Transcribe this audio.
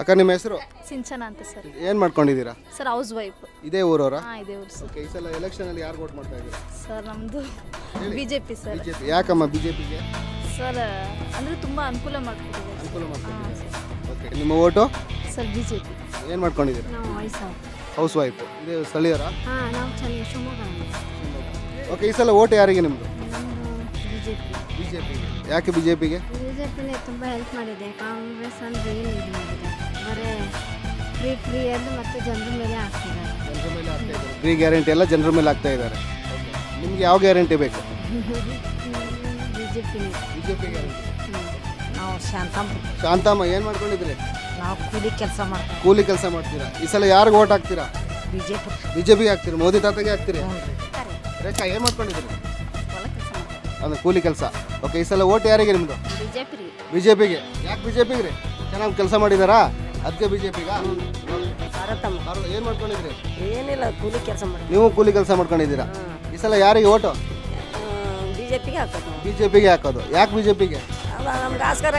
ಅಕ್ಕ ನಿಮ್ಮ ಹೆಸರು? ಸಿಂಚನ ಅಂತ ಸರ್. ಏನು ಮಾಡ್ಕೊಂಡಿದ್ದೀರಾ? ಸರ್ ಹೌಸ್ ವೈಫ್ ಇದೇ ಊರವರ? ಹಾಂ ಇದೆ ಊರು ಸರ್. ಓಕೆ ಈ ಸಲ ಎಲೆಕ್ಷನಲ್ಲಿ ಯಾರು ವೋಟ್ ಮಾಡ್ತಾ ಇದ್ದೀರಾ? ಸರ್ ನಮ್ಮದು B J P sir. BJP ಯಾಕಮ್ಮ ಬಿಜೆಪಿಗೆ ಸರ್ ಅಂದರೆ ತುಂಬ ಅನುಕೂಲ ಮಾಡ್ಕೊಟ್ಟಿದೆ ಅನುಕೂಲ ಸರ್. ಓಕೆ ನಿಮ್ಮ vote sir B J P ಏನು ಮಾಡ್ಕೊಂಡಿದ್ದೀರಾ? ನಾವು ವಯಸ್ಸು ಹೌಸ್ ವೈಫ್ ಇದೆ ಸ್ಥಳೀಯರ? ಹಾಂ ನಾವು ಚೆನ್ನಾಗಿ ಶಿವಮೊಗ್ಗ ಓಕೆ ಈ ಸಲ ವೋಟ್ ಯಾರಿಗೆ ನಿಮ್ಮದು BJP B J P B J ಪಿಗೆ ಯಾಕೆ ಬಿಜೆಪಿಗೆ ಜೆ ಪಿಗೆ ಬಿ ಜೆ ಪಿನೇ ತುಂಬ ಹೆಲ್ಪ್ ಮಾಡಿದೆ. ಕಾಂಗ್ರೆಸ್ ಅಂದ್ರೆ ಏನು ಇದು? ಮಾಡಿದೆ ಬರೀ ಫ್ರೀ ಫ್ರೀ ಎಂದು ಮತ್ತೆ ಜನರ ಮೇಲೆ ಹಾಕ್ತಿದ್ದಾರೆ. ಜನರ ಮೇಲೆ ಆಗ್ತಾ ಇದ್ದಾರೆ. ಫ್ರೀ ಗ್ಯಾರಂಟಿ ಎಲ್ಲ ಜನರ ಮೇಲೆ ಆಗ್ತಾ ಇದ್ದಾರೆ. ನಿಮ್ಗೆ ಯಾವ ಗ್ಯಾರಂಟಿ ಬೇಕು? ಬಿ ಜೆ ಪಿನೇ ಬಿ ಜೆ ಪಿ ಗ್ಯಾರಂಟಿ ನಾವು ಶಾಂತಮ್ಮ. ಶಾಂತಮ್ಮ ಏನು ಮಾಡ್ಕೊಂಡಿದ್ರಿ? ನಾವು ಕೂಲಿ ಕೆಲಸ ಮಾಡ್ತೀವಿ. ಕೂಲಿ ಕೆಲಸ ಮಾಡ್ತೀರಾ? ಈ ಸಲ ಯಾರಿಗೆ ಓಟ್ ಹಾಕ್ತೀರಾ? B J P B J ಪಿಗೆ ಹಾಕ್ತೀರಿ? ಮೋದಿ ತಾತಗೆ ಹಾಕ್ತೀರಿ? ರೇಖಾ ಏನು ಮಾಡ್ಕೊಂಡಿದ್ದೀರಿ ಅಂದ್ರೆ ಕೂಲಿ ಕೆಲಸ. ಓಕೆ ಈ ಸಲ ಓಟ್ ಯಾರಿಗೆ ನಿಮ್ಮದು B J P B J ಪಿಗೆ ಯಾಕೆ ಬಿ ಜೆ ಪಿಗೆ ರೀ? ಚೆನ್ನಾಗಿ ಕೆಲಸ ಮಾಡಿದಾರಾ? ಅದಕ್ಕೆ ಬಿಜೆಪಿಗ? ಭಾರತಮ್ಮ ಏನು ಮಾಡ್ಕೊಂಡಿದ್ರಿ? ಏನಿಲ್ಲ ಕೂಲಿ ಕೆಲಸ ಮಾಡಿ ನೀವು ಕೂಲಿ ಕೆಲಸ ಮಾಡ್ಕೊಂಡಿದ್ದೀರಾ? ಈ ಸಲ ಯಾರಿಗೆ ಓಟು? ಬಿ ಜೆ ಪಿಗೆ ಹಾಕೋದು. ಬಿಜೆಪಿಗೆ ಹಾಕೋದು. ಯಾಕೆ ಬಿಜೆಪಿಗೆ? ನಮ್ಗೆ ಆಸ್ಕರ